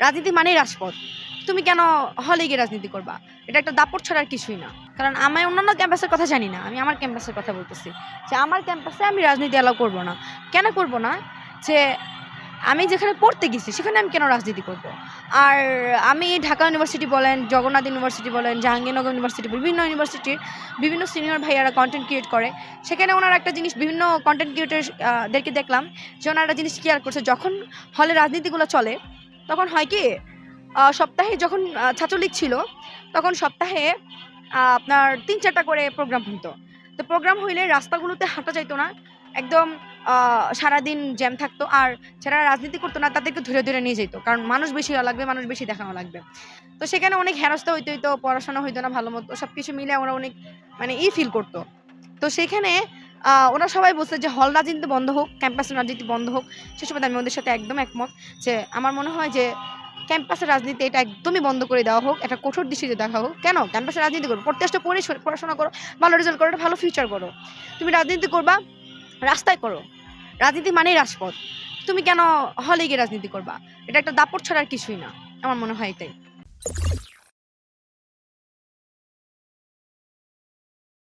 রাজনীতি মানেই রাজপথ। তুমি কেন হলে গিয়ে রাজনীতি করবা? এটা একটা দাপট ছাড়ার কিছুই না। কারণ আমি অন্যান্য ক্যাম্পাসের কথা জানি না। আমি আমার ক্যাম্পাসের কথা বলতেছি। যে আমার ক্যাম্পাসে আমি রাজনীতি অ্যালাউ করব না। কেন করব না? যে আমি যেখানে পড়তে গেছি, সেখানে আমি কেন রাজনীতি করব? আর আমি ঢাকা ইউনিভার্সিটি বলেন, জগন্নাথ ইউনিভার্সিটি বলেন, জাহাঙ্গীরনগর ইউনিভার্সিটি বিভিন্ন ইউনিভার্সিটির বিভিন্ন সিনিয়র ভাইয়ারা কন্টেন্ট ক্রিয়েট করে। সেখানে ওনারা একটা জিনিস, বিভিন্ন কন্টেন্ট ক্রিয়েটারদেরকে দেখলাম যে ওনারা জিনিস ক্লিয়ার করছে। যখন হলে রাজনীতিগুলো চলে তখন হয় কি সপ্তাহে যখন ছাত্রলীগ ছিল, তখন সপ্তাহে আপনার তিন চারটা করে প্রোগ্রাম হতো তো প্রোগ্রাম হইলে রাস্তাগুলোতে হাঁটা যাইতো না, একদম সারাদিন জ্যাম থাকতো। আর যারা রাজনীতি করতো না, তাদেরকে ধরে ধরে নিয়ে যেত কারণ মানুষ বেশি লাগবে, মানুষ বেশি দেখানো লাগবে। তো সেখানে অনেক হেনস্থা হইতে হইতো, পড়াশোনা হইতো না ভালো মতো সব কিছু মিলে ওরা অনেক মানে ই ফিল করতো। তো সেখানে ওরা সবাই বলছে যে হল রাজনীতি বন্ধ হোক ক্যাম্পাসের রাজনীতি বন্ধ হোক, সে সময় আমি ওদের সাথে একদম একমত যে আমার মনে হয় যে ক্যাম্পাসের রাজনীতি এটা একদমই বন্ধ করে দেওয়া হোক, একটা কঠোর দৃষ্টিতে দেখা হোক। কেন? ক্যাম্পাসে রাজনীতি করো, প্রত্যেকটা পড়ে পড়াশোনা করো, ভালো রেজাল্ট করো, একটা ভালো ফিউচার করো। তুমি রাজনীতি করবা, রাস্তায় করো। রাজনীতি মানেই রাজপথ। তুমি কেন হলে গিয়ে রাজনীতি করবা? এটা একটা দাপট ছাড়া আর কিছুই না, আমার মনে হয় এটাই।